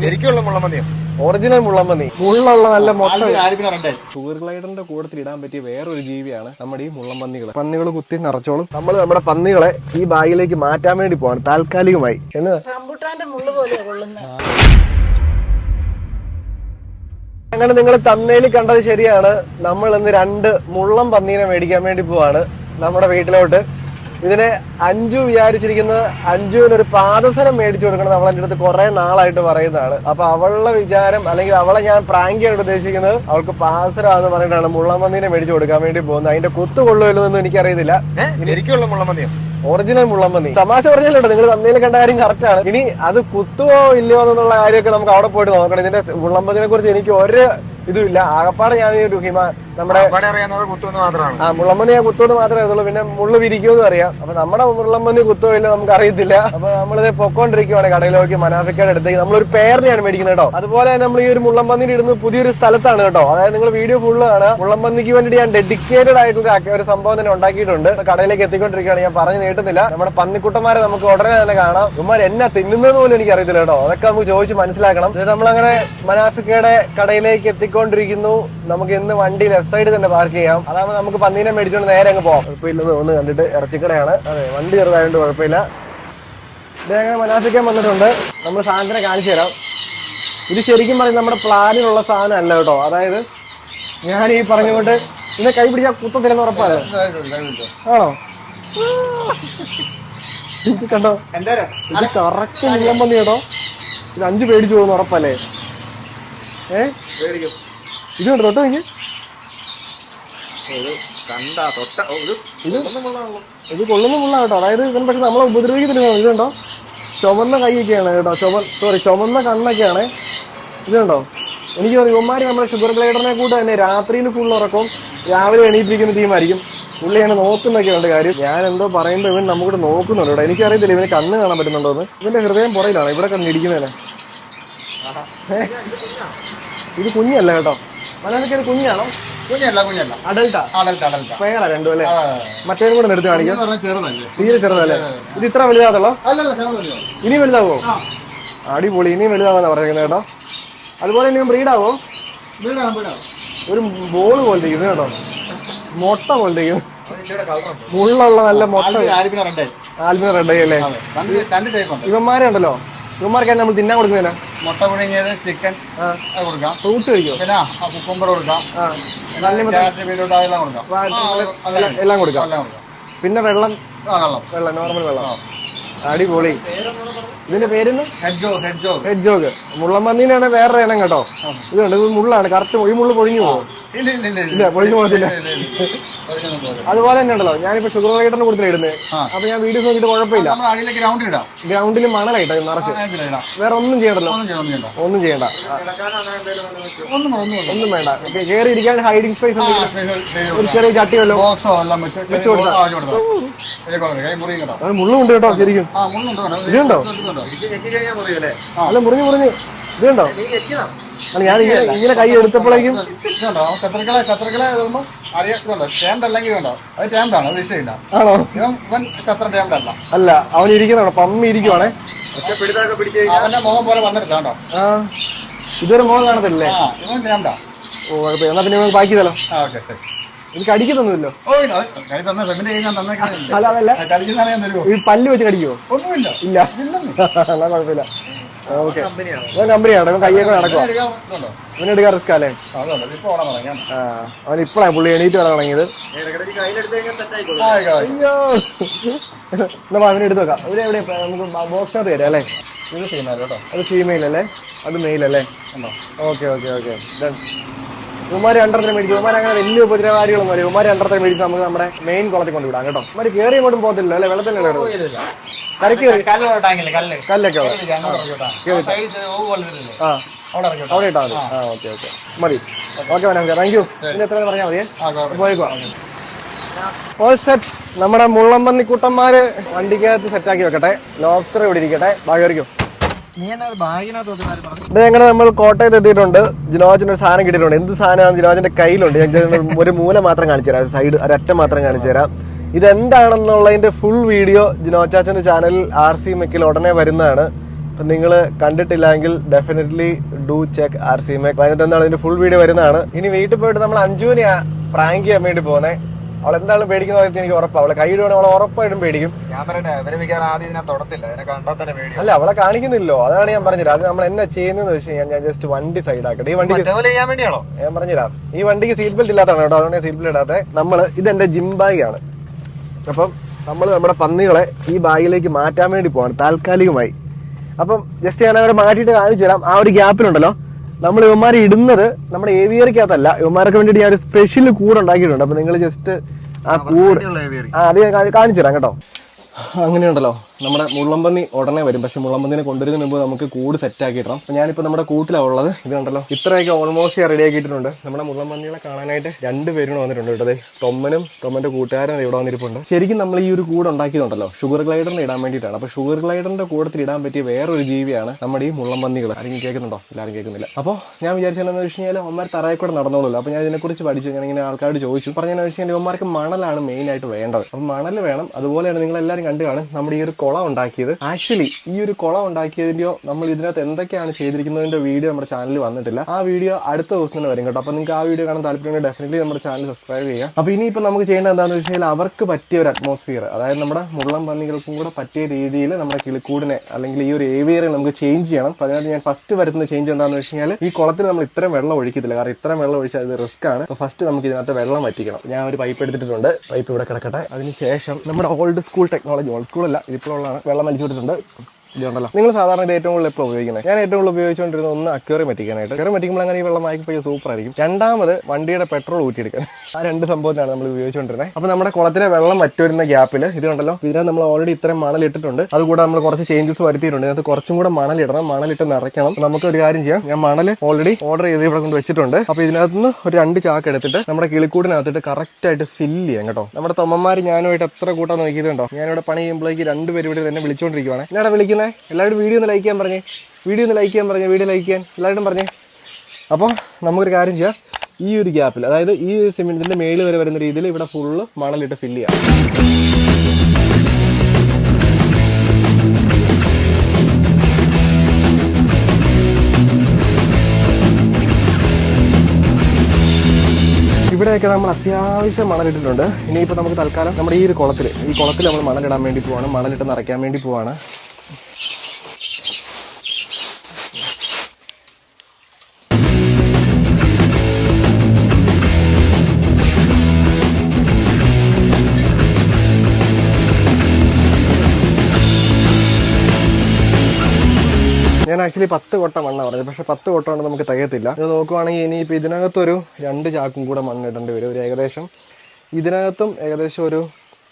ശരിക്കുള്ള മുള്ളമതിയോ ഒറിജിനൽ മുള്ളമ്പന്നി മുള്ളുള്ള നല്ല ഷുഗർ ഗ്ലൈഡറിന്റെ കൂടത്തിൽ ഇടാൻ പറ്റിയ വേറൊരു ജീവിയാണ് നമ്മുടെ ഈ മുള്ളമ്പന്നികൾ പന്നികൾ കുത്തി നിറച്ചോളും. നമ്മൾ നമ്മുടെ പന്നികളെ ഈ ബാഗിലേക്ക് മാറ്റാൻ വേണ്ടി പോവാണ് താൽക്കാലികമായി. എന്ന് അങ്ങനെ നിങ്ങൾ തന്നേലി കണ്ടത് ശരിയാണ്. നമ്മൾ ഇന്ന് രണ്ട് മുള്ളം പന്നീനെ മേടിക്കാൻ വേണ്ടി പോവാണ്. നമ്മുടെ വീട്ടിലോട്ട്. ഇതിനെ അഞ്ചു വിചാരിച്ചിരിക്കുന്നത് അഞ്ജുവിന് ഒരു പാദസരം മേടിച്ചു കൊടുക്കണം നമ്മൾ എന്റെ അടുത്ത് കുറെ നാളായിട്ട് പറയുന്നതാണ്. അപ്പൊ അവളുടെ വിചാരം അല്ലെങ്കിൽ അവളെ ഞാൻ പ്രാങ്കിയായിട്ട് ഉദ്ദേശിക്കുന്നത് അവൾക്ക് പാദസരമാണെന്ന് പറഞ്ഞിട്ടാണ് മുള്ളമന്തിനെ മേടിച്ചു കൊടുക്കാൻ വേണ്ടി പോകുന്നത്. അതിന്റെ കുത്തു കൊള്ളുമല്ലോ എനിക്കറിയത്തില്ല. എനിക്കുള്ള മുള്ളമന്തിയോ ഒറിജിനൽ മുള്ളമ്പന്നി തമാശ പറഞ്ഞല്ലോ നിങ്ങൾ തമ്മിൽ കണ്ട കാര്യം കറക്റ്റ് ആണ്. ഇനി അത് കുത്തുവോ ഇല്ലയോ എന്നുള്ള കാര്യമൊക്കെ നമുക്ക് അവിടെ പോയിട്ട് നോക്കണം. ഇതിന്റെ മുള്ളമ്പതിനെ കുറിച്ച് എനിക്ക് ഒരു ഇതുമില്ല ആകപ്പാടെ ഞാൻ ഹിമ നമ്മുടെ ആ മുള്ളമ്പന്നി ഞാൻ കുത്തുമെന്ന് മാത്രമേ ഉള്ളൂ പിന്നെ മുള്ളു വിരിക്കുമെന്ന് അറിയാം. അപ്പൊ നമ്മുടെ മുള്ളമ്പന്നി കുത്തോ ഇല്ല നമുക്ക് അറിയത്തില്ല. അപ്പൊ നമ്മളിത് പൊക്കോണ്ടിരിക്കുവാണ് കടയിലേക്ക് മനാഫിക്കയുടെ അടുത്തേക്ക്. നമ്മളൊരു പേരിനെയാണ് മേടിക്കുന്നത് കേട്ടോ. അതുപോലെ തന്നെ നമ്മൾ ഈ ഒരു മുള്ളമ്പന്നി ഇടുന്നത് പുതിയൊരു സ്ഥലത്താണ് കേട്ടോ. അതായത് നിങ്ങൾ വീഡിയോ ഫുള്ള് കാണാം മുള്ളമ്പന്നിക്ക് വേണ്ടി ഞാൻ ഡെഡിക്കേറ്റഡ് ആയിട്ടുള്ള ഒരു- സംഭവം തന്നെ ഉണ്ടാക്കിയിട്ടുണ്ട്. കടയിലേക്ക് എത്തിക്കൊണ്ടിരിക്കുകയാണ്. ഞാൻ പറഞ്ഞു നീട്ടുന്നില്ല. നമ്മുടെ പന്നിക്കുട്ടന്മാരെ നമുക്ക് ഉടനെ തന്നെ കാണാം. ഇവന്മാർ എന്നാ തിന്നുന്നത് പോലും എനിക്ക് അറിയത്തില്ല കേട്ടോ. അതൊക്കെ നമുക്ക് ചോദിച്ച് മനസ്സിലാക്കണം. നമ്മളങ്ങനെ മനാഫിക്കയുടെ കടയിലേക്ക് എത്തിക്കൊണ്ടിരിക്കുന്നു. നമുക്ക് ഇന്ന് വണ്ടി ലെഫ്റ്റ് സൈഡ് തന്നെ പാർക്ക് ചെയ്യാം. അതാകുമ്പോൾ നമുക്ക് പന്നീനെ മേടിച്ചുകൊണ്ട് നേരെ അങ്ങ് പോകാം കുഴപ്പമില്ലെന്ന് തോന്നുന്നു കണ്ടിട്ട് ഇറച്ചിക്കടയാണ്. അതെ വണ്ടി ചെറുതായതുകൊണ്ട് കുഴപ്പമില്ല. ഇദ്ദേഹം മനാസിക്കാൻ വന്നിട്ടുണ്ട്. നമ്മൾ സാധനത്തിനെ കാണിച്ചു തരാം. ഇത് ശരിക്കും പറയും നമ്മുടെ പ്ലാനിലുള്ള സാധനം അല്ല കേട്ടോ. അതായത് ഞാൻ ഈ പറഞ്ഞുകൊണ്ട് ഇന്നെ കൈ പിടിച്ചാൽ കുത്തത്തില്ലെന്ന് ഉറപ്പാണ്. ആണോ? ഇത് കണ്ടോ? ഇത് കറക്റ്റ് നീളം പന്നി കേട്ടോ. ഇത് അഞ്ച് പേടിച്ചു പോകുന്നു ഉറപ്പല്ലേ? ഏ? ഇതുണ്ട് ഇത് കണ്ടോ? തൊട്ട് എനിക്ക്? കണ്ട തൊട്ട ഇത് ഇത് കൊള്ളുന്ന മുള്ള കേട്ടോ. അതായത് ഇതിന് പക്ഷെ നമ്മളെ ഉപദ്രവിക്കത്തില്ല ഇത് കണ്ടോ ചുമന്ന കൈയൊക്കെയാണ് കേട്ടോ. ചുമ സോറി ചുമന്ന കണ്ണൊക്കെയാണ്. ഇത് കണ്ടോ എനിക്ക് ഇവന്മാര് നമ്മുടെ ഷുഗർ ഗ്ലൈഡറിനെ കൂടെ തന്നെ രാത്രിയിൽ ഫുൾ ഉറക്കും രാവിലെ എണീറ്റിരിക്കുന്ന ടീമായിരിക്കും പുള്ളിയാണ് നോക്കുന്നൊക്കെ ഉണ്ട് കാര്യം. ഞാൻ എന്തോ പറയുമ്പോൾ ഇവൻ നമുക്കിട്ട് നോക്കുന്നുണ്ട് കേട്ടോ. എനിക്കറിയത്തില്ല ഇവന് കണ്ണ് കാണാൻ പറ്റുന്നുണ്ടോ എന്ന്. ഇവന്റെ ഹൃദയം പുറയിലാണ്. ഇവിടെ കണ്ടിരിക്കുന്നതിനെ ഇത് കുഞ്ഞല്ല കേട്ടോ. ഇത് കുഞ്ഞാണോ? കുഞ്ഞല്ല കുഞ്ഞല്ല. അഡൽട്ടാ അടൽട്ട അടൽട്ട പേരാ രണ്ടും അല്ലേ? മറ്റേതും കൂടെ നിർത്തി കാണിക്കാം. പറഞ്ഞാൽ ചെറുതല്ലേ? തീരെ ചെറുതല്ലേ? ഇത് ഇത്ര വലുതാണല്ലോ ഇനി വലുതാവോ? അടിപൊളി ഇനിയും വലുതാവാന്നാ പറഞ്ഞിരിക്കുന്നത് കേട്ടോ. അതുപോലെ ഇനിയും ബ്രീഡാവോ? ഒരു ബോൾ പോലെ ഇത് കേട്ടോ. മുട്ട പോലെ മുള്ളുള്ള നല്ല മുട്ട. ആൽബിന റെഡ് അല്ലേ? ഇവന്മാരെ ഉണ്ടല്ലോ. ഇവന്മാർക്ക് നമ്മൾ തിന്നാൻ കൊടുക്കുന്നതിനാ മുട്ട പുഴുങ്ങിയത് ചിക്കൻ കൊടുക്കാം. ഫ്രൂട്ട് കഴിക്കും പിന്നെ കുക്കുംബർ കൊടുക്കാം. എല്ലാം കൊടുക്കാം. പിന്നെ വെള്ളം. വെള്ളം. നോർമൽ വെള്ളം. അടിപൊളി. ഇതിന്റെ പേരെന്ന് ഹെഡ്ജോ ഹെഡ്ജോ. ഹെഡ് ജോഗ് മുള്ളമ്പന്നീനാണ് വേറെ ഇനം കേട്ടോ. ഇതുണ്ട് ഇത് മുള്ളാണ്. കറക്റ്റ് ഈ മുള്ളു പൊഴിഞ്ഞു പോകും ഇല്ല പൊഴിഞ്ഞു പോകത്തില്ല. അതുപോലെ തന്നെ ഉണ്ടല്ലോ. ഞാനിപ്പോ ഷുഗർ ലൈറ്ററിന് കൊടുത്തില്ല ഇടുന്നത്. അപ്പൊ ഞാൻ വീഡിയോസ് നോക്കിയിട്ട് കുഴപ്പമില്ല. ഗ്രൗണ്ടിൽ മണലായിട്ട് നിറച്ച്. വേറെ ഒന്നും ചെയ്യണ്ടല്ലോ. ഒന്നും ചെയ്യണ്ട ഒന്നും വേണ്ട, കയറി ഇരിക്കാൻ ഹൈഡിങ് സ്പേസ് ഒരു ചെറിയ ചട്ടിയല്ലോ മുള്ളുണ്ട് കേട്ടോ ശരിക്കും. ഇതുണ്ടോ? അല്ല? മുറിഞ്ഞു മുറിഞ്ഞു. ഇതുണ്ടോ? അല്ല ഞാൻ ഇങ്ങനെ കൈ എടുത്തപ്പോഴേക്കും ശത്രുക്കളെ ശത്രുക്കളെ കത്രിക്കല ഇടുമ്പോ അറിയാം ഇതുണ്ടോ ടേംഡ് അല്ലെങ്കിൽ ഇതുണ്ടോ? അത് ടേംഡ് ആണ് വിഷയമില്ല. ആണോ? ഇവൻ ഇവൻ കത്ര ടേംഡ് അല്ല. അല്ല അവൻ ഇരിക്കുന്നതാണോ പമ്മി ഇരിക്കുവാണേ. അവന്റെ മുഖം പോലെ വന്നിട്ടില്ല കേട്ടോ ഇതൊരു മുഖം കാണത്തില്ലേ? ആ ഇവൻ ടേംഡാ ഓ കുഴപ്പമില്ല എന്നാ പിന്നെ ബാക്കി തരാം ആ ഓക്കെ ശരി. എനിക്ക് അടിക്കുന്നൊന്നുമില്ലോ. അല്ല അതല്ല. ഈ പല്ല് വെച്ച് കടിക്കോ ഒന്നുമില്ല. ഇല്ല. എന്നാ കുഴപ്പമില്ല. ഓക്കെ. കമ്പനിയാണ്? കയ്യൊക്കെ നടക്കുക അവൻ എടുക്കാൻ റിസ്ക് അല്ലേ? ആ അവൻ ഇപ്പഴാണ് പുള്ളി എണീറ്റ് വരാൻ തുടങ്ങിയത്. അയ്യോ. എന്നാ അവനെ എടുത്ത് വെക്കാം. അവർ എവിടെ? നമുക്ക് ബോക്സിനകത്ത് തരാം അല്ലേ? ഇത് കേട്ടോ അത് ഫീമെയിൽ അല്ലേ? അത് മെയിൽ അല്ലേ? Okay okay okay. ഉമാര് രണ്ടരത്തിന് മേടിച്ചു. ഉമാർ അങ്ങനെ വലിയ ഉപദ്രവകാരികളും വരും ഉമാര് രണ്ടരത്തിന് മേടിച്ച് നമുക്ക് നമ്മുടെ മെയിൻ കുളത്തിൽ കൊണ്ടുവിടാം കേട്ടോ. ഉമാര് കയറി ഇങ്ങോട്ടും പോകത്തില്ല അല്ലെ? വെള്ളത്തിൽ കരക്ക് കല്ലൊക്കെ അവിടെ ഇട്ടാ മതി. ആ. Okay okay. മതി. ഓക്കെ മനസ്സിലാക്കാം താങ്ക് യു. പിന്നെ എത്ര പറഞ്ഞാൽ മതിയേ. പോയിക്കോ ഓൾ സെറ്റ് നമ്മുടെ മുള്ളമ്പന്നി കൂട്ടന്മാര് വണ്ടിക്കകത്ത് സെറ്റാക്കി വെക്കട്ടെ. ലോബ്സ്റ്റർ ഇവിടെ ഇരിക്കട്ടെ. ഭാഗ്യമായിരിക്കും ഇത് എങ്ങനെ നമ്മൾ കോട്ടയത്ത് എത്തിയിട്ടുണ്ട്. ജിനോജിന് ഒരു സാധനം കിട്ടിയിട്ടുണ്ട്. എന്ത് സാധനമാണ് ജിനോജിന്റെ കയ്യിലുണ്ട്. ഒരു മൂല മാത്രം കാണിച്ചു തരാം. സൈഡ് ഒരറ്റം മാത്രം കാണിച്ചു തരാം. ഇതെന്താണെന്നുള്ളതിന്റെ ഫുൾ വീഡിയോ ജിനോച്ചാച്ചന്റെ ചാനലിൽ ആർ സി മെക്കിൽ ഉടനെ വരുന്നതാണ്. അപ്പം നിങ്ങൾ കണ്ടിട്ടില്ലെങ്കിൽ definitely do check R C mech അതിനകത്ത് എന്താണ് ഇതിന്റെ ഫുൾ വീഡിയോ വരുന്നതാണ്. ഇനി വീട്ടിൽ പോയിട്ട് നമ്മൾ അഞ്ചുവിനെയാ പ്രാങ്ക് ചെയ്യാൻ വേണ്ടി പോകുന്നത് അവൾ എന്താണ് പേടിക്കുന്ന കാര്യത്തിൽ എനിക്ക് ഉറപ്പാണ് അവളെ കൈയിടുവാണെങ്കിൽ അവളെ ഉറപ്പായിട്ടും പേടിക്കും. ഞാൻ പറയട്ടെ അവരെ മിക്കവാറും ആദ്യം ഇതിനെ തൊടത്തില്ല. അതിനെ കണ്ടാൽ തന്നെ പേടി അല്ല അവളെ കാണിക്കുന്നില്ലോ അതാണ് ഞാൻ പറഞ്ഞത്. അത് നമ്മൾ എന്നാ ചെയ്യുന്നതെന്ന് വെച്ച് കഴിഞ്ഞാൽ ഞാൻ ജസ്റ്റ് വണ്ടി സൈഡ് ആക്കട്ടെ. ഈ വണ്ടി ചെയ്യാൻ വേണ്ടിയാണോ? ഞാൻ പറഞ്ഞുതരാം. ഈ വണ്ടിക്ക് സീറ്റ് ബെൽറ്റ് ഇല്ലാത്തതാണ് കേട്ടോ. അതുകൊണ്ട് സീറ്റ് ബെൽറ്റ് ഇടാത്ത. നമ്മൾ ഇതെന്റെ ജിം ബാഗാണ് അപ്പം നമ്മൾ നമ്മുടെ പന്നികളെ ഈ ബാഗിലേക്ക് മാറ്റാൻ വേണ്ടി പോവാണ് താൽക്കാലികമായി. അപ്പം ജസ്റ്റ് ഞാൻ അവരെ മാറ്റിയിട്ട് കാണിച്ചു തരാം. ആ ഒരു ഗ്യാപ്പിലുണ്ടല്ലോ നമ്മൾ ഇവന്മാരെ ഇടുന്നത് നമ്മുടെ ഏവിയറിക്കകത്തല്ല. ഇവന്മാർക്ക് വേണ്ടിയിട്ട് ഞാൻ ഒരു സ്പെഷ്യൽ കൂട് ഉണ്ടാക്കിയിട്ടുണ്ട് അപ്പൊ നിങ്ങൾ ജസ്റ്റ് ആ കൂട് ആ അത് ഞാൻ കാണിച്ചു തരാം കേട്ടോ. അങ്ങനെയുണ്ടല്ലോ. നമ്മുടെ മുള്ളമ്പന്നി ഉടനെ വരും. പക്ഷെ മുള്ളമ്പന്നിനെ കൊണ്ടുവരുന്നതിന് മുമ്പ് നമുക്ക് കൂട് സെറ്റ് ആക്കിയിട്ടാം അപ്പൊ ഞാനിപ്പോ നമ്മുടെ കൂട്ടിലാണ് ഉള്ളത്. ഇത് കണ്ടല്ലോ. ഇത്രയൊക്കെ ഓൾമോസ്റ്റ് റെഡി ആക്കിയിട്ടുണ്ട്. നമ്മുടെ മുള്ളമ്പന്നികളെ കാണാനായിട്ട് രണ്ട് പേരും വന്നിട്ടുണ്ട് കേട്ടോ. ദേ ടൊമ്മനും ടൊമ്മന്റെ കൂട്ടുകാരൻ ഇവിടെ വന്നിരിപ്പുണ്ട്. ശരിക്കും നമ്മൾ ഈ ഒരു കൂട് ഉണ്ടാക്കിയതുണ്ടല്ലോ. ഷുഗർ ഗ്ലൈഡറിന് ഇടാൻ വേണ്ടിയിട്ടാണ്. അപ്പോൾ ഷുഗർ ഗ്ലൈഡറിന്റെ കൂടത്തിൽ ഇടാൻ പറ്റിയ വേറൊരു ജീവിയാണ് നമ്മുടെ ഈ മുള്ളമ്പന്നികൾ ആരെങ്കിലും കേൾക്കുന്നുണ്ടോ? എല്ലാവരും കേൾക്കുന്നില്ല. അപ്പോൾ ഞാൻ വിചാരിച്ചതെന്ന് വെച്ച് കഴിഞ്ഞാൽ ഒമാർ തറയിൽ കൂടെ നടന്നോളൂ അപ്പോൾ ഞാൻ ഇതിനെക്കുറിച്ച് പഠിച്ചു. ഞാൻ ഇങ്ങനെ ആൾക്കാരോട് ചോദിച്ചു. പറഞ്ഞതെന്ന് വെച്ച് കഴിഞ്ഞാൽ ഇവന്മാർക്ക് മണലാണ് മെയിൻ ആയിട്ട് വേണ്ടത്. അപ്പോൾ മണൽ വേണം. അതുപോലെയാണ് നിങ്ങൾ എല്ലാവരും കണ്ടു കാണും. നമ്മുടെ ഈ ഒരു കുളം ഉണ്ടാക്കിയത്. ആക്ച്വലി ഈ ഒരു കുളം ഉണ്ടാക്കിയതിന്റെയോ നമ്മൾ ഇതിനകത്ത് എന്തൊക്കെയാണ് ചെയ്തിരിക്കുന്നതിന്റെ വീഡിയോ നമ്മുടെ ചാനലിൽ വന്നിട്ടില്ല. ആ വീഡിയോ അടുത്ത ദിവസം തന്നെ വരും കേട്ടോ. അപ്പോൾ നിങ്ങൾക്ക് ആ വീഡിയോ കാണാൻ താല്പര്യമുണ്ടെങ്കിൽ ഡെഫിനറ്റ്ലി നമ്മുടെ ചാനൽ സബ്സ്ക്രൈബ് ചെയ്യുക. അപ്പോൾ ഇനിയിപ്പോൾ നമുക്ക് ചെയ്യേണ്ട എന്താണെന്ന് വെച്ച് കഴിഞ്ഞാൽ അവർക്ക് പറ്റിയ ഒരു അറ്റ്മോസ്ഫിയർ അതായത് നമ്മുടെ മുള്ളം പന്നികൾക്കും കൂടെ പറ്റിയ രീതിയിൽ നമ്മുടെ കിളിക്കൂടിനെ അല്ലെങ്കിൽ ഈ ഒരു ഏവിയറെ നമുക്ക് ചേഞ്ച് ചെയ്യണം. അപ്പോൾ അതിനകത്ത് ഞാൻ ഫസ്റ്റ് വരുന്ന ചേഞ്ച് എന്താണെന്ന് വെച്ച് കഴിഞ്ഞാൽ ഈ കുളത്തിൽ നമ്മൾ ഇത്രയും വെള്ളം ഒഴിക്കത്തില്ല. കാരണം ഇത്രയും വെള്ളം ഒഴിച്ചാൽ അത് റിസ്ക് ആണ്. അപ്പോൾ ഫസ്റ്റ് നമുക്ക് ഇതിനകത്ത് വെള്ളം വറ്റിക്കണം. ഞാൻ ഒരു പൈപ്പ് എടുത്തിട്ടുണ്ട്. പൈപ്പ് ഇവിടെ കിടക്കട്ടെ. അതിനുശേഷം നമ്മുടെ ഓൾഡ് സ്കൂൾ ടെക്നോളജി ഓൾഡ് സ്കൂളല്ല അല്ല. ഇതിപ്പോഴുള്ളതാണ് വെള്ളം വലിച്ചു വിട്ടിട്ടുണ്ട് ഇതുണ്ടല്ലോ. നിങ്ങൾ സാധാരണ ഇത് ഏറ്റവും കൂടുതൽ എപ്പോൾ ഉപയോഗിക്കുന്നത്? ഞാൻ ഏറ്റവും കൂടുതൽ ഉപയോഗിച്ചുകൊണ്ടിരുന്ന ഒന്ന് അക്വേറിയം മെറ്റിക്കാനായിട്ട് അക്വേറിയം മെറ്റിക്കുമ്പോൾ അങ്ങനെ ഈ വെള്ളം വായിക്ക് പോയി സൂപ്പർ ആയിരിക്കും. രണ്ടാമത് വണ്ടിയുടെ പെട്രോൾ ഊറ്റിയെടുക്കാൻ. ആ രണ്ട് സംഭവത്തിനാണ് നമ്മൾ ഉപയോഗിച്ചുകൊണ്ടിരുന്നത് അപ്പോൾ നമ്മുടെ കുളത്തിലെ വെള്ളം വറ്റുവരുന്ന ഗ്യാപ്പിൽ ഇതുണ്ടല്ലോ ഇതിനകത്ത് നമ്മൾ ഓൾറെഡി ഇത്രയും മണൽ ഇട്ടിട്ടുണ്ട് അതുകൂടെ നമ്മൾ കുറച്ച് ചേഞ്ചസ് വരുത്തിയിട്ടുണ്ട്. ഇതിനകത്ത് കുറച്ചും കൂടെ മണലിടണം. മണലിട്ട് നിറയ്ക്കണം. നമുക്ക് ഒരു കാര്യം ചെയ്യാം. ഞാൻ മണൽ ഓൾറെഡി ഓർഡർ ചെയ്ത് ഇവിടെ കൊണ്ട് വെച്ചിട്ടുണ്ട്. അപ്പോൾ ഇതിനകത്ത് നിന്ന് ഒരു രണ്ട് ചാക്ക് എടുത്തിട്ട് നമ്മുടെ കിളിക്കൂടിനകത്തിട്ട് കറക്റ്റ് ആയിട്ട് ഫില്ല് ചെയ്യാം കേട്ടോ. നമ്മുടെ തൊമ്മമാര് ഞാനുമായിട്ട് എത്ര കൂട്ടാൻ നോക്കിയതുണ്ടോ? ഞാനിവിടെ പണി ചെയ്യുമ്പോഴേക്ക് രണ്ടുപേരും ഇവിടെ തന്നെ വിളിച്ചുകൊണ്ടിരിക്കുവാണ് എന്നാടാ വിളിക്കുന്നത് എല്ലാവരും വീഡിയോ ഒന്ന് ലൈക്ക് ചെയ്യാൻ പറഞ്ഞേ. വീഡിയോ ഒന്ന് ലൈക്ക് ചെയ്യാൻ പറഞ്ഞേ വീഡിയോ ലൈക്ക് ചെയ്യാൻ. എല്ലാവരും പറഞ്ഞേ. അപ്പോൾ നമുക്കൊരു കാര്യം ചെയ്യാം. ഈ ഒരു ഗ്യാപ്പിൽ അതായത് ഈ സിമെന്റിന്റെ മേളിൽ വരെ വരുന്ന രീതിയിൽ ഇവിടെ ഫുള്ള് മണലിട്ട് ഫില്ല് ചെയ്യാം. ഇവിടെയൊക്കെ നമ്മൾ അത്യാവശ്യം മണലിട്ടിട്ടുണ്ട്. ഇനിയിപ്പോൾ നമുക്ക് തൽക്കാലം നമ്മുടെ ഈ ഒരു കുളത്തിൽ ഈ കുളത്തിൽ നമ്മൾ മണലിടാൻ വേണ്ടി പോവാണ്. മണലിട്ട് നിറയ്ക്കാൻ വേണ്ടി പോവാണ്. ഞാൻ ആക്ച്വലി പത്ത് കൊട്ട മണ്ണ പറഞ്ഞത്. പക്ഷെ പത്ത് കൊട്ട കൊണ്ട് നമുക്ക് തികയത്തില്ല. ഇത് നോക്കുവാണെങ്കിൽ ഇനിയിപ്പോൾ ഇതിനകത്തൊരു രണ്ട് ചാക്കും കൂടെ മണ്ണ് ഇടേണ്ടി വരും. ഒരു ഏകദേശം ഇതിനകത്തും ഏകദേശം ഒരു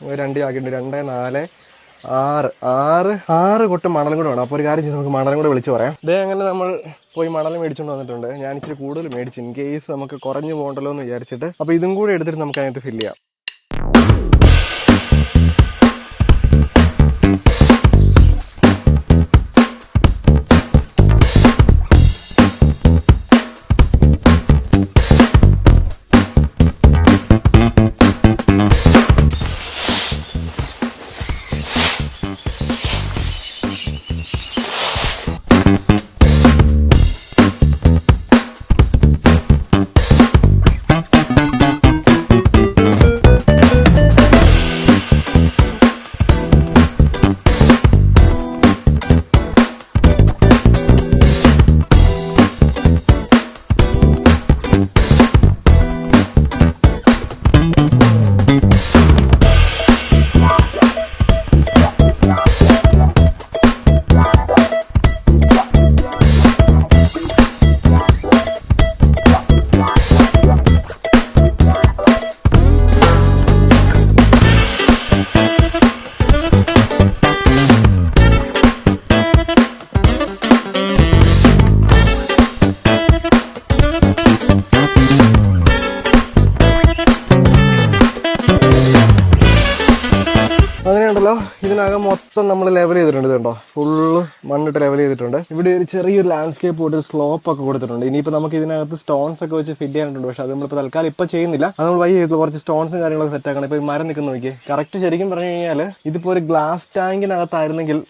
ഒരു രണ്ട് ചാക്കുണ്ട്. രണ്ട് നാല് ആറ്. ആറ് ആറ് കൊട്ട് മണലും കൂടെ വേണം. അപ്പോൾ ഒരു കാര്യം ചെയ്ത് നമുക്ക് മണലും കൂടെ വിളിച്ച് പറയാം. ഇതേ അങ്ങനെ നമ്മൾ പോയി മണൽ മേടിച്ചുകൊണ്ട് വന്നിട്ടുണ്ട്. ഞാൻ ഇച്ചിരി കൂടുതൽ മേടിച്ചു ഇൻ കേസ് നമുക്ക് കുറഞ്ഞു പോകണ്ടല്ലോ എന്ന് വിചാരിച്ചിട്ട്. അപ്പോൾ ഇതും കൂടെ എടുത്തിട്ട് നമുക്ക് അതിനകത്ത് ഫില്ല് ചെയ്യാം. ഇവിടെ ഒരു ചെറിയൊരു ലാൻഡ്സ്കേപ്പ് പോയിട്ട് സ്ലോപ്പ് ഒക്കെ കൊടുത്തിട്ടുണ്ട്. ഇനിയിപ്പോൾ നമുക്ക് ഇതിനകത്ത് സ്റ്റോൺസ് ഒക്കെ വെച്ച് ഫിറ്റ് ചെയ്യാനുണ്ട് പക്ഷെ അത് നമ്മളിപ്പോൾ തൽക്കാലം ഇപ്പൊ ചെയ്യുന്നില്ല. അത് നമ്മൾ വൈകി കുറച്ച് സ്റ്റോൺസും കാര്യങ്ങളൊക്കെ സെറ്റ് ആക്കണം. ഇപ്പോൾ ഈ മരം നിൽക്കുന്ന നോക്കി കറക്റ്റ് ശരിക്കും പറഞ്ഞു കഴിഞ്ഞാൽ ഇതിപ്പോൾ ഒരു ഗ്ലാസ് ടാങ്കിനകത്തായിരുന്നെങ്കിൽ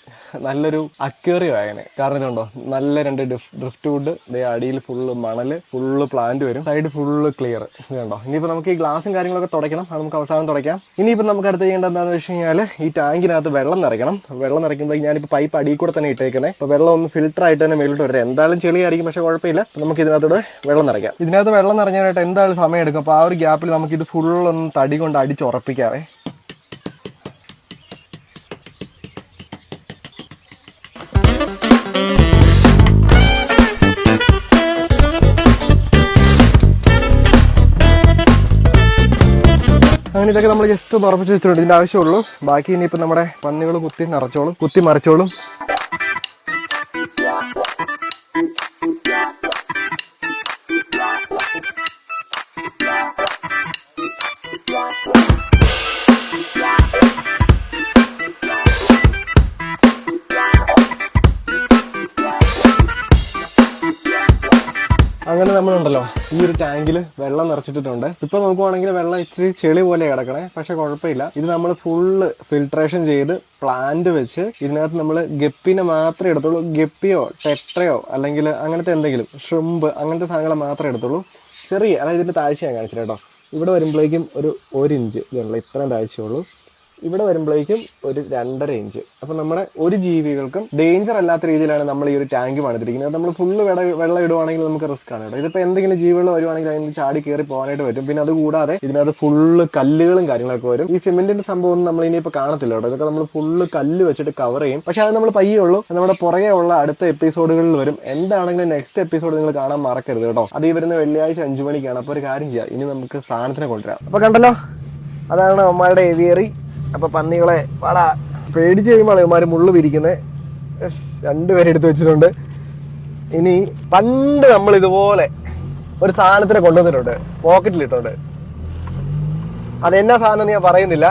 നല്ലൊരു അക്വേറിയം ആയനെ കാരണം ഇതുണ്ടോ? നല്ല രണ്ട് ഡ്രിഫ്റ്റ് വുഡ് അടിയിൽ ഫുള്ള് മണൽ ഫുള്ള് പ്ലാന്റ് വരും. സൈഡ് ഫുള്ള് ക്ലിയർ ഇതുണ്ടോ? ഇനിയിപ്പോ നമുക്ക് ഈ ഗ്ലാസും കാര്യങ്ങളൊക്കെ തുടയ്ക്കണം. അത് നമുക്ക് അവസാനം തുടയ്ക്കാം. ഇനിയിപ്പോൾ നമുക്ക് അടുത്ത് ചെയ്യേണ്ടത് എന്താണെന്ന് വെച്ച് കഴിഞ്ഞാൽ ഈ ടാങ്കിനകത്ത് വെള്ളം നിറയ്ക്കണം. വെള്ളം നിറയ്ക്കുമ്പോൾ ഞാനിപ്പോൾ പൈപ്പ് അടിയിൽ കൂടെ തന്നെ ഇട്ടേക്കുന്നത് അപ്പോൾ വെള്ളം ഒന്ന് ഫിൽറ്റർ ആയിട്ട് തന്നെ മേലോട്ട് വരാം എന്തായാലും ചെളിയായിരിക്കും പക്ഷേ കുഴപ്പമില്ല. നമുക്ക് ഇതിനകത്തൂടെ വെള്ളം നിറയ്ക്കാം. ഇതിനകത്ത് വെള്ളം നിറഞ്ഞാനായിട്ട് എന്തായാലും സമയം എടുക്കും അപ്പോൾ ആ ഒരു ഗ്യാപ്പിൽ നമുക്ക് ഇത് ഫുള്ളൊന്ന് തടി കൊണ്ട് അടിച്ചുറപ്പിക്കാവേ. അങ്ങനെ ഇതൊക്കെ നമ്മൾ ജസ്റ്റ് ഒന്ന് ഉറപ്പിച്ച് വെച്ചിട്ടുണ്ട്. ഇതിന്റെ ആവശ്യമുള്ളൂ. ബാക്കി ഇനിയിപ്പോൾ നമ്മുടെ പന്നികൾ കുത്തി നിറച്ചോളും കുത്തി മറിച്ചോളും. അങ്ങനെ നമ്മളുണ്ടല്ലോ. ഈ ഒരു ടാങ്കിൽ വെള്ളം നിറച്ചിട്ടിട്ടുണ്ട്. ഇപ്പൊ നോക്കുവാണെങ്കിൽ വെള്ളം ഇച്ചിരി ചെളി പോലെ കിടക്കണേ പക്ഷെ കുഴപ്പമില്ല. ഇത് നമ്മൾ ഫുള്ള് ഫിൽട്രേഷൻ ചെയ്ത് പ്ലാന്റ് വെച്ച് ഇതിനകത്ത് നമ്മൾ ഗപ്പിനെ മാത്രമേ എടുത്തുള്ളൂ. ഗപ്പിയോ ടെട്രയോ അല്ലെങ്കിൽ അങ്ങനത്തെ എന്തെങ്കിലും ഷ്രിമ്പ് അങ്ങനത്തെ സാധനങ്ങളെ മാത്രമേ എടുത്തുള്ളൂ. ചെറിയ അതായത് ഇതിന്റെ താഴ്ച ഞാൻ കാണിച്ചില്ല കേട്ടോ. ഇവിടെ വരുമ്പോഴേക്കും ഒരു ഒരു ഇഞ്ച് ഇതുള്ള ഇത്രയും താഴ്ചയുള്ളൂ ഇവിടെ വരുമ്പോഴേക്കും ഒരു രണ്ടര ഇഞ്ച് അപ്പൊ നമ്മുടെ ഒരു ജീവികൾക്കും ഡേഞ്ചർ അല്ലാത്ത രീതിയിലാണ് നമ്മൾ ഈ ഒരു ടാങ്ക് പണിതിരിക്കുന്നത്. നമ്മൾ ഫുള്ള് വെള്ള വെള്ളം ഇടുവാണെങ്കിൽ നമുക്ക് റിസ്ക് ആണ് കേട്ടോ. ഇതിപ്പോ എന്തെങ്കിലും ജീവികൾ വരുവാണെങ്കിൽ അതിന് ചാടി കയറി പോകാനായിട്ട് പറ്റും. പിന്നെ അത് കൂടാതെ ഇതിനകത്ത് ഫുള്ള് കല്ലുകളും കാര്യങ്ങളൊക്കെ വരും. ഈ സിമെന്റിന്റെ സംഭവം ഒന്നും നമ്മൾ ഇനിയിപ്പോ കാണത്തില്ല കേട്ടോ. ഇതൊക്കെ നമ്മൾ ഫുള്ള് കല്ല് വെച്ചിട്ട് കവർ ചെയ്യും. പക്ഷെ അത് നമ്മൾ പയ്യേ ഉള്ളൂ. നമ്മുടെ പുറകെ ഉള്ള അടുത്ത എപ്പിസോഡുകളിൽ വരും. എന്താണെങ്കിലും നെക്സ്റ്റ് എപ്പിസോഡ് നിങ്ങൾ കാണാൻ മറക്കരുത് കേട്ടോ. അത് ഈ വരുന്ന വെള്ളിയാഴ്ച അഞ്ചു മണിക്കാണ്. അപ്പൊ ഒരു കാര്യം ചെയ്യാം. ഇനി നമുക്ക് സാധനത്തിനെ കൊണ്ടുവരാം. അപ്പൊ കണ്ടല്ലോ? അതാണ് അമ്മയുടെ ഏവിയറി അപ്പൊ പന്നികളെ വാടാ. പേടിച്ച് കഴിയുമ്പോൾ ഇവന്മാര് മുള്ളു പിരിക്കുന്നത് രണ്ടുപേരെ എടുത്തു വെച്ചിട്ടുണ്ട്. ഇനി പണ്ട് നമ്മൾ ഇതുപോലെ ഒരു സാധനത്തിനെ കൊണ്ടുവന്നിട്ടുണ്ട്. പോക്കറ്റിലിട്ടുണ്ട്. അതെന്നാ സാധനം എന്ന് ഞാൻ പറയുന്നില്ല.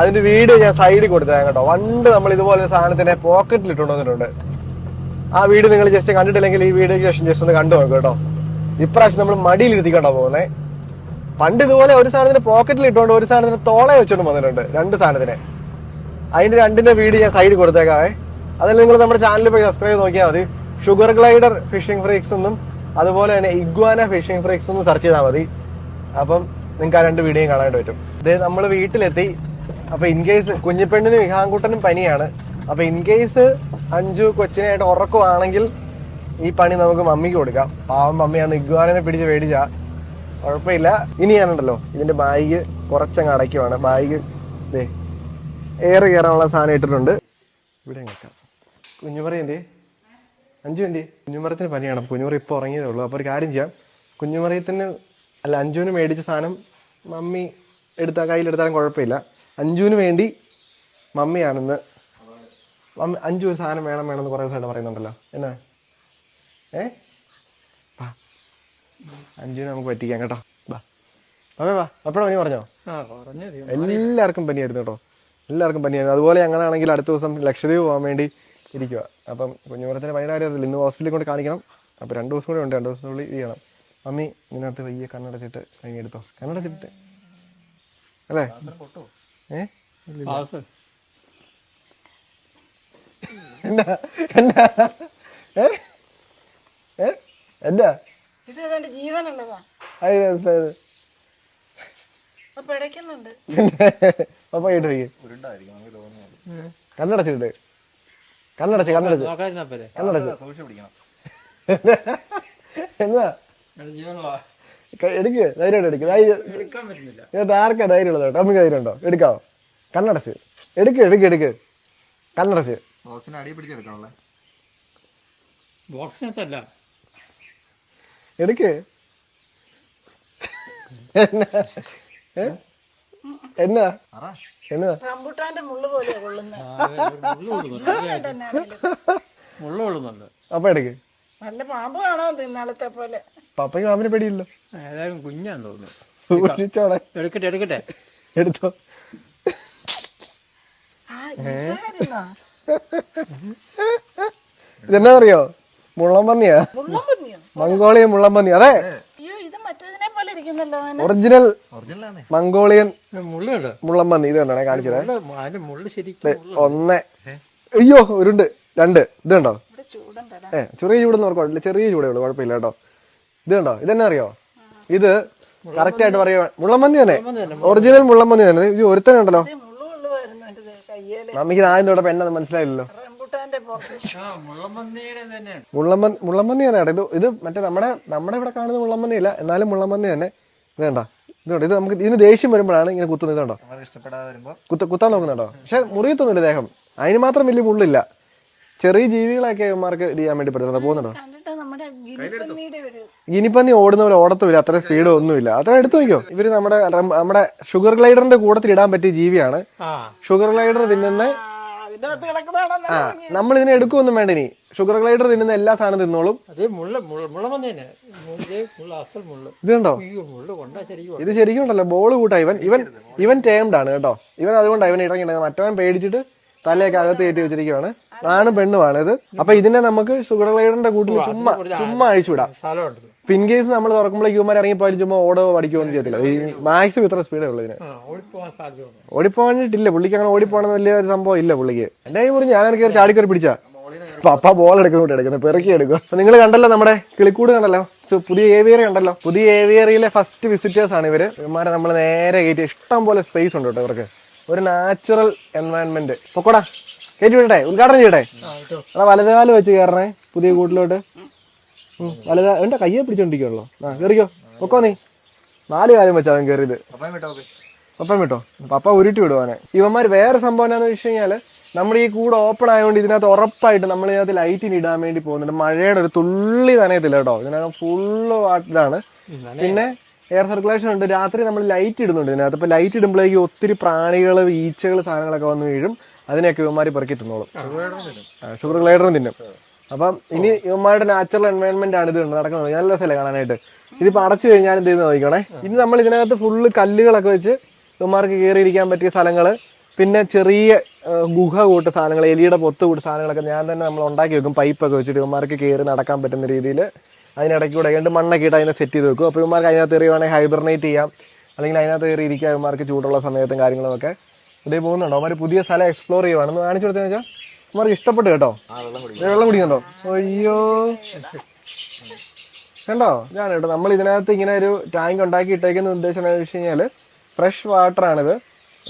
അതിന്റെ വീഡിയോ ഞാൻ സൈഡിൽ കൊടുത്തതാണ് കേട്ടോ. പണ്ട് നമ്മൾ ഇതുപോലെ സാധനത്തിനെ പോക്കറ്റിൽ ഇട്ടുകൊണ്ട് ആ വീഡിയോ നിങ്ങൾ ജസ്റ്റ് കണ്ടിട്ടില്ലെങ്കിൽ ഈ വീട് ശേഷം ജസ്റ്റ് ഒന്ന് കണ്ടു നോക്കും കേട്ടോ. ഇപ്രാവശ്യം നമ്മൾ മടിയിൽ ഇരുത്തിക്കണ്ടോ പോകുന്നത് പണ്ട് ഇതുപോലെ ഒരു സാധനത്തിന് പോക്കറ്റിൽ ഇട്ടുകൊണ്ട് ഒരു സാധനത്തിന് തോളെ വെച്ചോണ്ട് വന്നിട്ടുണ്ട്. രണ്ട് സാധനത്തിന്. അതിന്റെ രണ്ടിന്റെ വീഡിയോ ഞാൻ സൈഡിൽ കൊടുത്തേക്കാവേ. അതിൽ നിങ്ങൾ നമ്മുടെ ചാനലിൽ പോയി സബ്സ്ക്രൈബ് നോക്കിയാൽ മതി. ഷുഗർ ഗ്ലൈഡർ ഫിഷിംഗ് ഫ്രീക്സ് എന്നും അതുപോലെ തന്നെ ഇഗ്വാന ഫിഷിംഗ് ഫ്രീക്സ് എന്നും സെർച്ച് ചെയ്താൽ മതി. അപ്പം നിങ്ങൾക്ക് ആ രണ്ട് വീഡിയോയും കാണാനായിട്ട് പറ്റും. ഇത് നമ്മൾ വീട്ടിലെത്തി. അപ്പൊ ഇൻ കേസ് കുഞ്ഞിപ്പെണ്ണിനും വിഹാങ്കുട്ടനും പനിയാണ്. അപ്പൊ ഇൻ കേസ് അഞ്ചു കൊച്ചിനായിട്ട് ഉറക്കുവാണെങ്കിൽ ഈ പണി നമുക്ക് മമ്മിക്ക് കൊടുക്കാം. പാവം മമ്മിയാണ് ഇഗ്വാനെ പിടിച്ച് മേടിച്ച. കുഴപ്പമില്ല. ഇനി ഞാനുണ്ടല്ലോ ഇതിന്റെ ബാഗ് കുറച്ചങ്ങ് അടയ്ക്കുവാണ്. ബാഗ് ദേ എയർ കയറാനുള്ള സാധനം ഇട്ടിട്ടുണ്ട്. ഇവിടെ കുഞ്ഞുമറി എന്തേ? അഞ്ചു എന്തേ? കുഞ്ഞുമറത്തിന് പനിയാണ്. കുഞ്ഞുമറ ഇപ്പോൾ ഉറങ്ങിയതേ ഉള്ളൂ. അപ്പോൾ ഒരു കാര്യം ചെയ്യാം. കുഞ്ഞുമറിയത്തിന് അല്ല അഞ്ജുവിന് മേടിച്ച സാധനം മമ്മി എടുത്താൽ കയ്യിലെടുത്താലും കുഴപ്പമില്ല. അഞ്ജുവിന് വേണ്ടി മമ്മിയാണെന്ന്. മമ്മി അഞ്ചു സാധനം വേണം വേണമെന്ന് കുറേ ദിവസമായിട്ട് പറയുന്നുണ്ടല്ലോ. എന്നാ? ഏ. അഞ്ജുവിനെ നമുക്ക് പറ്റിക്കാം കേട്ടോ. വാ അപ്പോഴാ പനി പറഞ്ഞോ എല്ലാവർക്കും പനിയായിരുന്നു കേട്ടോ. എല്ലാവർക്കും പനിയായിരുന്നു. അതുപോലെ ഞങ്ങളാണെങ്കിൽ അടുത്ത ദിവസം ലക്ഷദ്വീപ് പോകാൻ വേണ്ടി ഇരിക്കുക അപ്പം കുഞ്ഞുമരത്തിന് പനിയുടെ കാര്യത്തിൽ ഇന്ന് ഹോസ്പിറ്റലിൽ കൊണ്ട് കാണിക്കണം. അപ്പോൾ രണ്ട് ദിവസം കൂടെ ഉണ്ട്. രണ്ട് ദിവസത്തിനുള്ളിൽ ഇത് ചെയ്യണം മമ്മി ഇതിനകത്ത് വയ്യ കണ്ണടച്ചിട്ട് പനി എടുത്തോ കണ്ണടച്ചിട്ട് അല്ലേ? ഏ? എന്താ? എന്താ? ഏ? എന്താ? ഏതാണ്ട് ജീവനുള്ളതാ. അത് രസായത്. അപ്പൊ പിടയ്ക്കുന്നുണ്ട് പിന്നെ പപ്പ ഇട്ട് വയ്ക്ക് കണ്ണടച്ചിട്ട്. കണ്ണടച്ച് എന്നാ? ക- എടുക്ക്. ധൈര്യം എടുക്ക് ഇത് ആർക്കാ ധൈര്യം ഉള്ളത് അമ്മയ്ക്ക് ധൈര്യം ഉണ്ടോ എടുക്കാവോ? കണ്ണടച്ച്. എടുക്ക് എടുക്ക് എടുക്ക്. കണ്ണടച്ച്. ബോക്സിനെ അടി പിടിച്ചെടുക്കണല്ലേ ബോക്സിനകത്തല്ല. എടുക്ക്. എന്നാ? എന്നാ? റംബുട്ടാന്റെ മുള്ളു കൊള്ളുന്നുണ്ട്. അപ്പ എടുക്ക്. നല്ല പാമ്പ് കാണോ ഇന്നാളത്തെ പോലെ. പപ്പയ്ക്ക് മാമിനെ പേടിയില്ലോ ഏതായാലും കുഞ്ഞാന്ന് തോന്നുന്നു. സൂക്ഷിച്ചോടെ. എടുക്കട്ടെ എടുക്കട്ടെ. എടുത്തോ. ആ അറിയോ മുള്ളംപന്നിയാ മുള്ളം പന്നിയോ മംഗോളിയൻ മുള്ളംപന്നി അതെ. അയ്യോ ഇത് മറ്റേതിനെ ഇരിക്കുന്നല്ലോ ഒറിജിനൽ ഒറിജിനലാണേ മംഗോളിയൻ മുള്ളമ്പന്നി മുള്ളംപന്നി ഇത് കണ്ടോ കാണിച്ചത്. ഒന്ന്. അയ്യോ ഒരുണ്ട്. രണ്ട്. ഇത് കണ്ടോ? ഇവിടെ ചൂടുണ്ടടാ ഏ ചെറിയ ചൂടൊന്നും ഓർക്കും കുഴപ്പമില്ല ചെറിയ ചൂടേ ഉള്ളൂ. കുഴപ്പമില്ല കേട്ടോ. ഇത് കണ്ടോ? ഇതെന്നാ അറിയോ? ഇത് കറക്റ്റ് ആയിട്ട് പറയാ മുള്ളംപന്നി തന്നെ. ഒറിജിനൽ മുള്ളംപന്നി തന്നെ. ഇത് ഒരുത്തനുണ്ടല്ലോ മമ്മിക്ക് ആദ്യം തൊട്ടപ്പോ എന്നത് മനസ്സിലായില്ലല്ലോ. തന്നെയാണ് കേട്ടോ. ഇത് ഇത് മറ്റേ നമ്മുടെ നമ്മുടെ ഇവിടെ കാണുന്ന മുള്ളമ്പന്നി അല്ല എന്നാലും മുള്ളമ്പന്നി തന്നെ. ഇത് കണ്ടോ? ഇത് കണ്ടോ? ഇത് നമുക്ക് ഇതിന് ദേഷ്യം വരുമ്പോഴാണ് ഇങ്ങനെ കുത്തുന്നത് ഇതുണ്ടോ കുത്ത കുത്താൻ നോക്കുന്നുണ്ടോ പക്ഷെ മുറിയത്തൊന്നുമില്ല ദേഹം. അതിന് മാത്രം വലിയ മുള്ളില്ല ചെറിയ ജീവികളൊക്കെ ഇവന്മാർക്ക് ഇത് ചെയ്യാൻ വേണ്ടി പറ്റുന്നുണ്ടോ. പോകുന്നുണ്ടോ? ഗിനിപ്പന്നി ഓടുന്ന പോലെ ഓടത്തുമില്ല അത്ര സ്പീഡ് ഒന്നുമില്ല. അത്ര എടുത്തു നോക്കിയോ? ഇവർ നമ്മുടെ നമ്മുടെ ഷുഗർ ഗ്ലൈഡറിന്റെ കൂട്ടത്തിൽ ഇടാൻ പറ്റിയ ജീവിയാണ്. ഷുഗർ ഗ്ലൈഡർ തിന്നുന്ന ആ, നമ്മൾ ഇതിനെ എടുക്കുമൊന്നും വേണ്ട ഇനി. ഷുഗർ ഗ്ലൈഡർ തിന്നുന്ന എല്ലാ സാധനം തിന്നോളും. ഇത് കണ്ടോ ഇത് ശരിക്കും ഉണ്ടല്ലോ ബോൾ കൂട്ടാ ഇവൻ. ഇവൻ ഇവൻ ടേംഡ് ആണ് കേട്ടോ. ഇവൻ അതുകൊണ്ടാണ് ഇവൻ ഇറങ്ങിയത് മറ്റവൻ പേടിച്ചിട്ട് തലയൊക്കെ അകത്ത് കയറ്റി വെച്ചിരിക്കുവാണ്. ആണ് പെണ്ണുമാണ് ഇത്. അപ്പൊ ഇതിനെ നമുക്ക് ഷുഗർ ഗ്ലൈഡറിന്റെ കൂട്ടിൽ ചുമ്മാ ചുമ്മാ അഴിച്ചുവിടാം പിൻ കേസ് നമ്മൾ തുറക്കുമ്പോഴേക്ക് ഇവന്മാർ ഇറങ്ങിപ്പോയാലും ചുമ്മാ ഓടോ പഠിക്കുകയോ ഒന്നും ചെയ്യത്തില്ല. ഈ മാക്സിമം ഇത്ര സ്പീഡേ ഉള്ളു ഇതിന്. ഓടിപ്പോയിട്ടില്ല പുള്ളിക്ക് അങ്ങനെ ഓടിപ്പോണെന്ന് വലിയ ഒരു സംഭവം ഇല്ല പുള്ളിക്ക്. എന്റെ കൈ മുറിഞ്ഞ് ഞാൻ എനിക്ക് ചാടിക്കറി പിടിച്ചാ. പപ്പ ബോൾ എടുക്കുന്നുണ്ട് എടുക്കുന്നത് പെറുക്കി എടുക്കും. അപ്പൊ നിങ്ങൾ കണ്ടല്ലോ നമ്മുടെ കിളിക്കൂട് കണ്ടല്ലോ? പുതിയ ഏവിയറി കണ്ടല്ലോ? പുതിയ ഏവിയറിയിലെ ഫസ്റ്റ് വിസിറ്റേഴ്സ് ആണ് ഇവർ. ഇവന്മാരെ നമ്മൾ നേരെ കയറ്റി. ഇഷ്ടം പോലെ സ്പേസ് ഉണ്ട് കേട്ടോ ഇവർക്ക്. ഒരു നാച്ചുറൽ എൻവയൺമെന്റ് പൊക്കോടാ. കയറ്റി വിടട്ടെ ഉദ്ഘാടനം ചെയ്യട്ടെ. എടാ വലതുകാലം വെച്ച് കയറണേ പുതിയ കൂട്ടിലോട്ട്. വലത് എന്റെ കയ്യെ പിടിച്ചോണ്ടിരിക്കുള്ളൂ ആ കേറിക്കോ. പൊക്കോ നീ. നാല് കാലം വെച്ചാ അവൻ കയറിയത് പപ്പം? വിട്ടോ? പപ്പ ഉരുട്ടി വിടുവാനെ ഇവന്മാർ വേറെ സംഭവം എന്താന്ന് വെച്ച് കഴിഞ്ഞാൽ നമ്മൾ ഈ കൂടെ ഓപ്പൺ ആയതുകൊണ്ട് ഇതിനകത്ത് ഉറപ്പായിട്ട് നമ്മൾ ഇതിനകത്ത് ലൈറ്റിന് ഇടാൻ വേണ്ടി പോകുന്നുണ്ട്. മഴയുടെ ഒരു തുള്ളി നനയത്തില്ല കേട്ടോ. ഇതിനകത്ത് ഫുള്ള് ഇതാണ്. പിന്നെ എയർ സർക്കുലേഷൻ ഉണ്ട്. രാത്രി നമ്മൾ ലൈറ്റ് ഇടുന്നുണ്ട് ഇതിനകത്ത്. ഇപ്പൊ ലൈറ്റ് ഇടുമ്പോഴേക്ക് ഒത്തിരി പ്രാണികൾ ഈച്ചകൾ സാധനങ്ങളൊക്കെ വന്ന് വീഴും. അതിനെയൊക്കെ ഇവന്മാർ പെറുക്കി തിന്നോളും ഷുഗർ ഗ്ലൈഡറും തിന്നും. അപ്പം ഇനി ഇവന്മാരുടെ നാച്ചുറൽ എൻവയോൺമെന്റ് ആണ് ഇത് നടക്കുന്നത് നല്ല രസമല്ലേ കാണാനായിട്ട്. ഇതിപ്പോ അടച്ചു കഴിഞ്ഞാൽ എന്ത് ചെയ്യുന്ന നോക്കണേ ഇനി നമ്മൾ ഇതിനകത്ത് ഫുള്ള് കല്ലുകളൊക്കെ വെച്ച് ഇവന്മാർക്ക് കയറിയിരിക്കാൻ പറ്റിയ സ്ഥലങ്ങൾ പിന്നെ ചെറിയ ഗുഹ കൂട്ട സാധനങ്ങൾ എലിയുടെ പൊത്ത് കൂട്ട സാധനങ്ങളൊക്കെ ഞാൻ തന്നെ നമ്മൾ ഉണ്ടാക്കി വെക്കും. പൈപ്പൊക്കെ വെച്ചിട്ട് ഇവന്മാർക്ക് കയറി നടക്കാൻ പറ്റുന്ന രീതിയിൽ അതിനിടയ്ക്ക് കൂടെ കണ്ട് മണ്ണൊക്കെ ഇട്ട് അതിനെ സെറ്റ് ചെയ്ത് വെക്കും. അപ്പോൾ ഇവന്മാർക്ക് അതിനകത്ത് എറിയുവാണെങ്കിൽ ഹൈബർനേറ്റ് ചെയ്യാം. അല്ലെങ്കിൽ അതിനകത്ത് കയറി ഇരിക്കുക ഇവന്മാർക്ക് ചൂടുള്ള സമയത്തും കാര്യങ്ങളും ഒക്കെ ഇതേ പോകുന്നുണ്ടോ? അവന്മാർ പുതിയ സ്ഥലം എക്സ്പ്ലോർ ചെയ്യുവാണെന്ന് കാണിച്ചു കൊടുത്തെന്ന് വെച്ചാൽ ഇവന്മാർക്ക് ഇഷ്ടപ്പെട്ടു കേട്ടോ? വെള്ളം കുടിക്കുന്നുണ്ടോ? അയ്യോ. കണ്ടോ? ഇതാണ് കേട്ടോ. നമ്മൾ ഇതിനകത്ത് ഇങ്ങനെ ഒരു ടാങ്ക് ഉണ്ടാക്കി ഇട്ടേക്കുന്ന ഉദ്ദേശം എന്താണെന്ന് വെച്ച് കഴിഞ്ഞാൽ ഫ്രഷ് വാട്ടർ ആണിത്.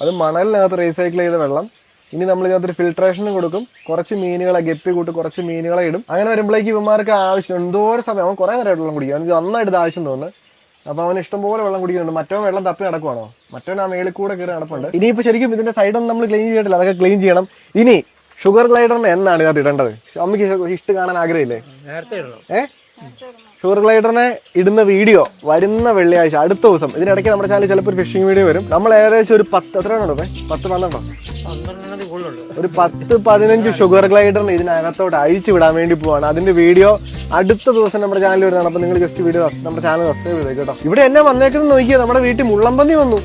അത് മണലിനകത്ത് റീസൈക്കിൾ ചെയ്ത വെള്ളം. ഇനി നമ്മൾ ഇതിനകത്തൊരു ഫിൽട്രേഷനും കൊടുക്കും. കുറച്ച് മീനുകളെ ഗപ്പി കൂട്ട് കുറച്ച് മീനുകളെ ഇടും. അങ്ങനെ വരുമ്പോഴേക്ക് ഇവന്മാർക്ക് ആവശ്യം എന്തോരം സമയം. അവൻ കുറേ നേരമായിട്ട് വെള്ളം കുടിക്കും. അവന് നന്നായിട്ട് ആവശ്യം തോന്നുന്നു. അപ്പൊ അവൻ ഇഷ്ടംപോലെ വെള്ളം കുടിക്കുന്നുണ്ട്. മറ്റവൻ വെള്ളം തപ്പി നടക്കുവാണോ? മറ്റവൻ ആ മേളിൽ കൂടെ കയറി നടപ്പുണ്ട്. ഇനിയിപ്പോ ശരിക്കും ഇതിന്റെ സൈഡൊന്നും നമ്മൾ ക്ലീൻ ചെയ്തിട്ടില്ല. അതൊക്കെ ക്ലീൻ ചെയ്യണം. ഇനി ഷുഗർ ഗ്ലൈഡറിന് എന്നാണ് ഇതിനകത്ത് ഇടേണ്ടത്? അമ്മയ്ക്ക് ഇഷ്ടം കാണാൻ ആഗ്രഹമില്ലേ? ഏഹ് ഷുഗർ ഗ്ലൈഡറിനെ ഇടുന്ന വീഡിയോ വരുന്ന വെള്ളിയാഴ്ച അടുത്ത ദിവസം. ഇതിനിടയ്ക്ക് നമ്മുടെ ചാനൽ ചിലപ്പോൾ ഒരു ഫിഷിംഗ് വീഡിയോ വരും. നമ്മൾ ഏകദേശം ഒരു പത്ത് എത്ര ഉണ്ടോ പത്ത് പന്ത്രണ്ടോ? ഒരു പത്ത് പതിനഞ്ച് ഷുഗർ ഗ്ലൈഡറിന് ഇതിനകത്തോട്ട് അഴിച്ചു വിടാൻ വേണ്ടി പോവാണ്. അതിന്റെ വീഡിയോ അടുത്ത ദിവസം നമ്മുടെ ചാനലിൽ വരുന്നതാണ്. അപ്പൊ നിങ്ങൾ ജസ്റ്റ് വീഡിയോ നമ്മുടെ ചാനൽ സബ്സ്ക്രൈബ് ചെയ്തേ കേട്ടോ. ഇവിടെ എന്നെ വന്നേക്കുന്നത് നോക്കിയാ? നമ്മുടെ വീട്ടിൽ മുള്ളംപന്നി വന്നു.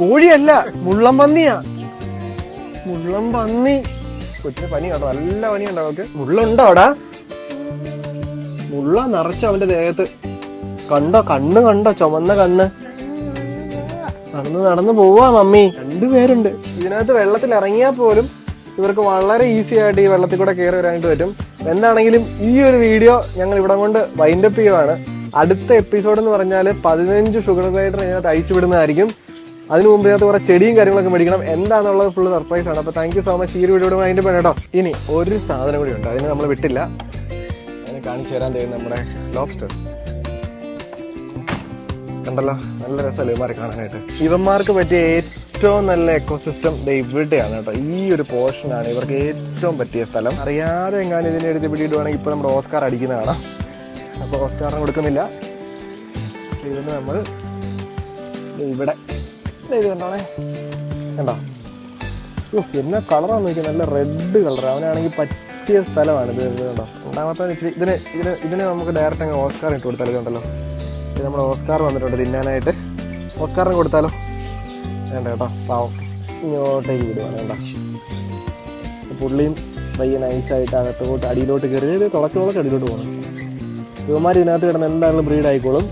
കോഴിയല്ല മുള്ളംപന്നിയാ. മുള്ളംപന്നി. കൊച്ചിന് പനി കേട്ടോ നല്ല പനിയുണ്ടോ അവൾക്ക്. മുള്ളുണ്ടോ അവിടെ? മുള്ള നിറച്ച അവന്റെ ദേഹത്ത്. കണ്ടോ? കണ്ണ് കണ്ടോ? ചുമന്ന കണ്ണ്. നടന്ന് നടന്ന് പോവാ മമ്മി. രണ്ടുപേരുണ്ട് ഇതിനകത്ത് വെള്ളത്തിൽ ഇറങ്ങിയാൽ പോലും ഇവർക്ക് വളരെ ഈസി ആയിട്ട് ഈ വെള്ളത്തിൽ കൂടെ കയറി വരാനായിട്ട് പറ്റും. എന്താണെങ്കിലും ഈ ഒരു വീഡിയോ ഞങ്ങൾ ഇവിടെ കൊണ്ട് വൈൻഡപ്പ് ചെയ്യുവാണ്. അടുത്ത എപ്പിസോഡ് എന്ന് പറഞ്ഞാൽ പതിനഞ്ച് ഷുഗർ ഗ്ലൈഡർ ഇതിനകത്ത് അയച്ചു വിടുന്നതായിരിക്കും. അതിന് മുമ്പ് ഇതിനകത്ത് കുറെ ചെടിയും കാര്യങ്ങളൊക്കെ മേടിക്കണം. എന്താണെന്നുള്ളത് ഫുള്ള് സർപ്രൈസ് ആണ്. അപ്പൊ താങ്ക് യു സോ മച്ച് ഈ ഒരു വീഡിയോ വൈൻഡപ്പ് ചെയ്യണം കേട്ടോ. ഇനി ഒരു സാധനം കൂടി ഉണ്ട്. അതിന് നമ്മൾ വിട്ടില്ല. കാണിച്ചു തരാൻ തരുന്ന നമ്മുടെ ലോബ്സ്റ്റർ കണ്ടല്ലോ? നല്ല രസമല്ലേ ഇവന്മാരെ കാണാനായിട്ട്. ഇവന്മാർക്ക് പറ്റിയ ഏറ്റവും നല്ല എക്കോസിസ്റ്റം ഇവിടെയാണ് കേട്ടോ. ഈ ഒരു പോർഷനാണ് ഇവർക്ക് ഏറ്റവും പറ്റിയ സ്ഥലം. അറിയാതെ എങ്ങാനും ഇതിനെ എടുത്ത് പിടിയിടുവാണെങ്കിൽ ഇപ്പൊ നമ്മുടെ ഓസ്കാർ അടിക്കുന്ന കാണാം. അപ്പൊ ഓസ്കാറിന് കൊടുക്കുന്നില്ല. ഇതിന് നമ്മൾ ഇവിടെ. കണ്ടോണേ കണ്ടോ? ഓ എന്നാ കളറാന്ന് നോക്കിയാൽ നല്ല റെഡ് കളർ അവനാണെങ്കിൽ പറ്റിയ സ്ഥലമാണ് ഇത് കണ്ടോ? രണ്ടാമത്തെ ഇച്ചിരി ഇതിന് ഇതിന് ഇതിന് നമുക്ക് ഡയറക്റ്റ് അങ്ങ് ഓസ്കാർ ഇട്ട് കൊടുത്താലോ ഇത് കണ്ടല്ലോ ഇത് നമ്മൾ ഓസ്കാർ വന്നിട്ടുണ്ട് തിന്നാനായിട്ട്. ഓസ്കാറിന് കൊടുത്താലോ? വേണ്ട കേട്ടോ പാവം. ഇങ്ങോട്ടേക്ക് വിടുവാണ് വേണ്ട പുള്ളിയും പയ്യെ നൈസായിട്ട് അകത്തോട്ട് അടിയിലോട്ട് കയറി ഇത് തുളച്ച് തുളച്ച് അടിയിലോട്ട് പോകണം. ഇവന്മാർ ഇതിനകത്ത് കിടന്ന് എന്തായാലും ബ്രീഡ് ആയിക്കോളും.